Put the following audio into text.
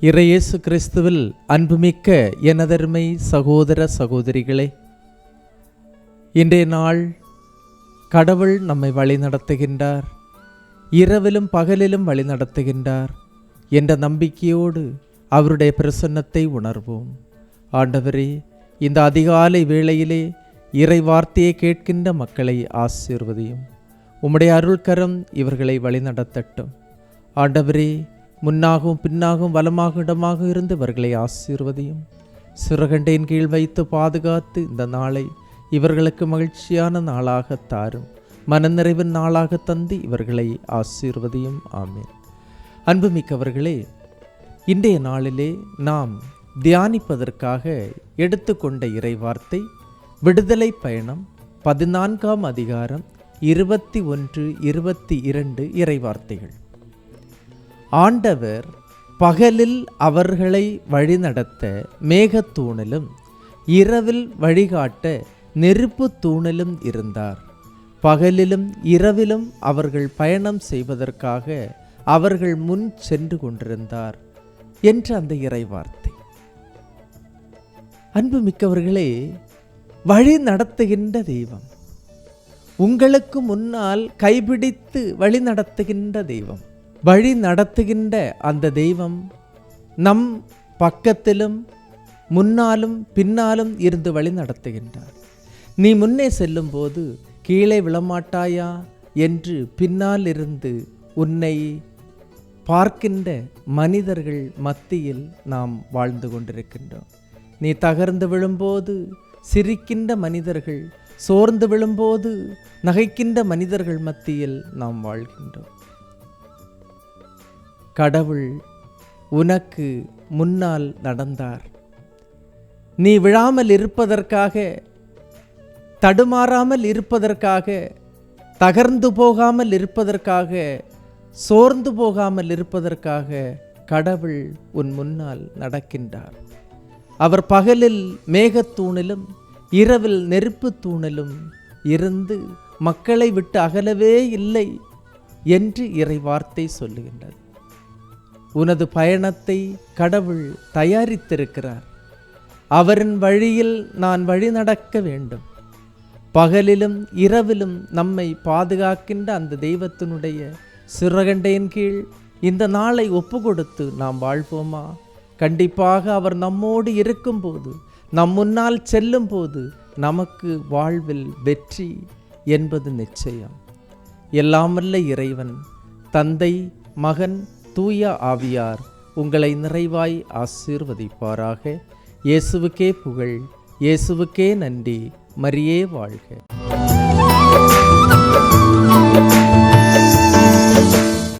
இறையேசு கிறிஸ்துவில் அன்புமிக்க எனதருமை சகோதர சகோதரிகளே இன்றைய நாள் கடவுள் நம்மை வழிநடத்துகின்றார் இரவிலும் பகலிலும் வழிநடத்துகின்றார் என்ற நம்பிக்கையோடு அவருடைய பிரசன்னத்தை உணர்வோம். ஆண்டவரே இந்த அதிகாலை வேளையிலே இறை வார்த்தையை கேட்கின்ற மக்களை ஆசீர்வதியும். உம்முடைய அருள்கரம் இவர்களை வழிநடத்தட்டும். ஆண்டவரே முன்னாகவும் பின்னாகவும் வலமாக இடமாக இருந்து இவர்களை ஆசீர்வதியும். சிறகண்டையின் கீழ் வைத்து பாதுகாத்து இந்த நாளை இவர்களுக்கு மகிழ்ச்சியான நாளாக தாரும். மனநிறைவின் நாளாக தந்து இவர்களை ஆசீர்வதியும். ஆமேன். அன்புமிக்கவர்களே இன்றைய நாளிலே நாம் தியானிப்பதற்காக எடுத்துக்கொண்ட இறைவார்த்தை விடுதலை பயணம் பதினான்காம் அதிகாரம் இருபத்தி ஒன்று இருபத்தி இரண்டு இறைவார்த்தைகள். ஆண்டவர் பகலில் அவர்களை வழிநடத்த மேகத்தூணிலும் இரவில் வழிகாட்ட நெருப்பு தூணிலும் இருந்தார். பகலிலும் இரவிலும் அவர்கள் பயணம் செய்வதற்காக அவர்கள் முன் சென்று கொண்டிருந்தார் என்ற அந்த இறைவார்த்தை. அன்புமிக்கவர்களே வழி நடத்துகின்ற தெய்வம். உங்களுக்கு முன்னால் கைபிடித்து வழி நடத்துகின்ற தெய்வம். வழி நடத்துகின்ற அந்த தெய்வம் நம் பக்கத்திலும் முன்னாலும் பின்னாலும் இருந்து வழி நடத்துகின்றார். நீ முன்னே செல்லும்போது கீழே விழமாட்டாயா என்று பின்னால் இருந்து உன்னை பார்க்கின்ற மனிதர்கள் மத்தியில் நாம் வாழ்ந்து கொண்டிருக்கின்றோம். நீ தகர்ந்து விழும்போது சிரிக்கின்ற மனிதர்கள் சோர்ந்து விழும்போது நகைக்கின்ற மனிதர்கள் மத்தியில் நாம் வாழ்கின்றோம். கடவுள் உனக்கு முன்னால் நடந்தார். நீ விழாமல் இருப்பதற்காக தடுமாறாமல் இருப்பதற்காக தகர்ந்து போகாமல் இருப்பதற்காக சோர்ந்து போகாமல் இருப்பதற்காக கடவுள் உன் முன்னால் நடக்கின்றார். அவர் பகலில் மேகத்தூணிலும் இரவில் நெருப்பு தூணிலும் இருந்து மக்களை விட்டு அகலவே இல்லை என்று இறை வார்த்தை சொல்லுகின்றது. உனது பயணத்தை கடவுள் தயாரித்திருக்கிறார். அவரின் வழியில் நான் வழி நடக்க வேண்டும். பகலிலும் இரவிலும் நம்மை பாதுகாக்கின்ற அந்த தெய்வத்தினுடைய சிறகண்டையின் கீழ் இந்த நாளை ஒப்பு கொடுத்து நாம் வாழ்வோமா? கண்டிப்பாக அவர் நம்மோடு இருக்கும்போது நம் முன்னால் செல்லும் போது நமக்கு வாழ்வில் வெற்றி என்பது நிச்சயம். எல்லாமல்ல இறைவன் தந்தை மகன் தூய ஆவியார் உங்களை நிறைவாய் ஆசீர்வதிப்பாராக. இயேசுவுக்கே புகழ் இயேசுவுக்கே நன்றி மரியே வாழ்க.